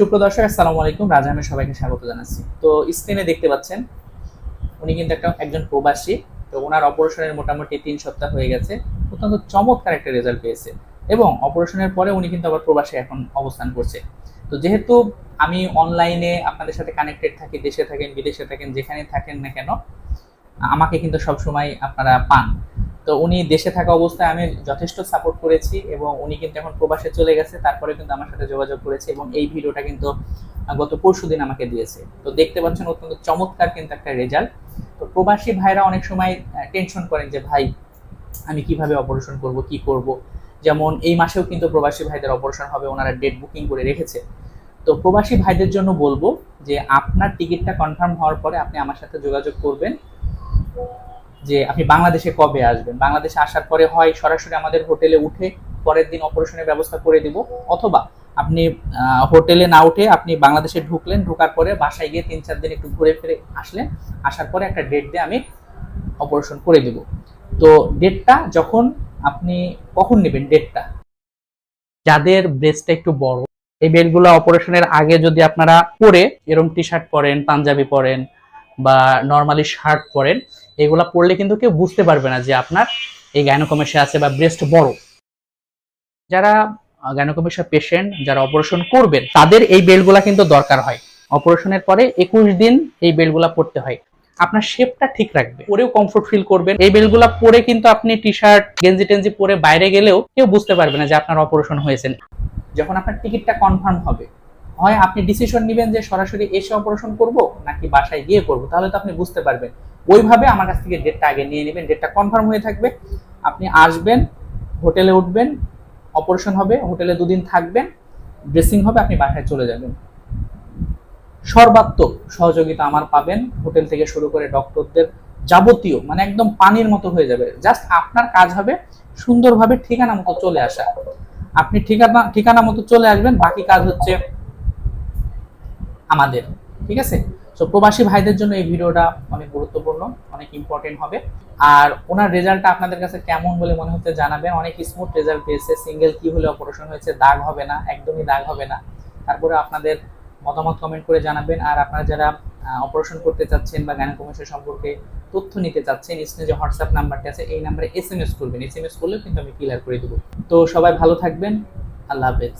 সুপ্রদর্শক আসসালামু আলাইকুম। রাজহামের সবাইকে স্বাগত জানাচ্ছি। তো স্ক্রিনে দেখতে পাচ্ছেন, উনি কিন্তু একটা একজন প্রবাসী। তো ওনার অপারেশনের মোটামুটি তিন সপ্তাহ হয়ে গেছে। অত্যন্ত চমৎকার একটা রেজাল্ট পেয়েছে। এবং অপারেশনের পরে উনি কিন্তু আবার প্রবাসে এখন অবস্থান করছে। তো যেহেতু আমি অনলাইনে আপনাদের সাথে কানেক্টেড থাকি, দেশে থাকেন, বিদেশে থাকেন, যেখানে থাকেন না কেন, আমাকে কিন্তু সবসময় আপনারা পান। তো উনি দেশে থাকা অবস্থায় আমি যথেষ্ট সাপোর্ট করেছি এবং উনি কিন্তু এখন প্রবাসে চলে গেছে, তারপরে কিন্তু আমার সাথে যোগাযোগ করেছে এবং এই ভিডিওটা কিন্তু গত পরশু দিন আমাকে দিয়েছে। তো দেখতে পাচ্ছেন অত্যন্ত চমৎকার কিন্তু একটা রেজাল্ট তো প্রবাসী ভাইরা অনেক সময় টেনশন করেন যে, ভাই, আমি কীভাবে অপারেশন করব, কি করব? যেমন এই মাসেও কিন্তু প্রবাসী ভাইদের অপারেশন হবে, ওনারা ডেট বুকিং করে রেখেছে। তো প্রবাসী ভাইদের জন্য বলব যে, আপনার টিকিটটা কনফার্ম হওয়ার পরে আপনি আমার সাথে যোগাযোগ করবেন। যে আপনি বাংলাদেশে কবে আসবেন? বাংলাদেশে আসার পরে হয় সরাসরি আমাদের হোটেলে উঠে পরের দিন অপারেশনের ব্যবস্থা করে দিব, অথবা আপনি হোটেলে না উঠে আপনি বাংলাদেশে ঢুকলেন, ঢোকার পরে বাসায় গিয়ে তিন চার দিন একটু ঘুরে ফিরে আসলেন, আসার পরে একটা ডেট দিয়ে আমি অপারেশন করে দিব। তো ডেটটা যখন আপনি কখন নেবেন ডেটটা যাদের ব্রেস্টটা একটু বড়, এই বেলগুলো অপারেশনের আগে যদি আপনারা পরে এরকম টি শার্ট পরেন, পাঞ্জাবি পরেন বা নর্মালি শার্ট পরেন এগুলা পরলে কিন্তু কেউ বুঝতে পারবে না যে আপনার এই গাইনোকমেশিয়া আছে বা ব্রেস্ট বড়। যারা গাইনোকমেশিয়া পেশেন্ট যারা অপারেশন করবেন, তাদের এই বেল্টগুলা কিন্তু দরকার হয়। অপারেশনের পরে একুশ দিন এই বেল্টগুলা পরতে হয়। আপনার শেপটা ঠিক রাখবে। পরেও কমফোর্ট ফিল করবেন। এই বেল্টগুলা পরে কিন্তু আপনি টি শার্ট গেঞ্জি টেঞ্জি পরে বাইরে গেলেও কেউ বুঝতে পারবে না যে আপনার অপারেশন হয়েছে। যখন আপনার টিকিটটা কনফার্ম হবে, হয় আপনি ডিসিশন নেবেন যে সরাসরি এসে অপারেশন করব নাকি বাসায় গিয়ে করব, তাহলে তো আপনি বুঝতে পারবেন। ওইভাবে আমার কাছ থেকে ডেটটা আগে নিয়ে নেবেন। ডেটটা কনফার্ম হয়ে থাকবে। আপনি আসবেন, হোটেলে উঠবেন অপারেশন হবে, হোটেলে দুদিন থাকবেন ড্রেসিং হবে, আপনি বাসায় চলে যাবেন। সর্বাত্মক সহযোগিতা আমার পাবেন। হোটেল থেকে শুরু করে ডক্টরদের যাবতীয় মানে একদম পানির মতো হয়ে যাবে। জাস্ট আপনার কাজ হবে সুন্দরভাবে ঠিকানা মতো চলে আসা। আপনি ঠিকানা ঠিকানা মতো চলে আসবেন, বাকি কাজ হচ্ছে আমাদের, ঠিক আছে? তো প্রবাসী ভাইদের জন্য এই ভিডিওটা অনেক গুরুত্বপূর্ণ, অনেক ইম্পর্টেন্ট হবে। আর ওনার রেজাল্টটা আপনাদের কাছে কেমন বলে মনে হচ্ছে জানাবেন। অনেক স্মুথ রেজাল্ট পেয়েছে। সিঙ্গেল কি হলে অপারেশন হয়েছে, দাগ হবে না, একদমই দাগ হবে না। তারপরে আপনাদের মতামত কমেন্ট করে জানাবেন। আর আপনারা যারা অপারেশন করতে চাচ্ছেন বা গাইনোকমেশিয়া সম্পর্কে তথ্য নিতে চাচ্ছেন স্ক্রিনে যে হোয়াটসঅ্যাপ নাম্বারটি আছে। এই নাম্বারে এস এম এস করবেন। এস এম এস করলেও কিন্তু আমি ক্লিয়ার করে দেবো। তো সবাই ভালো থাকবেন। আল্লাহ হাফেজ।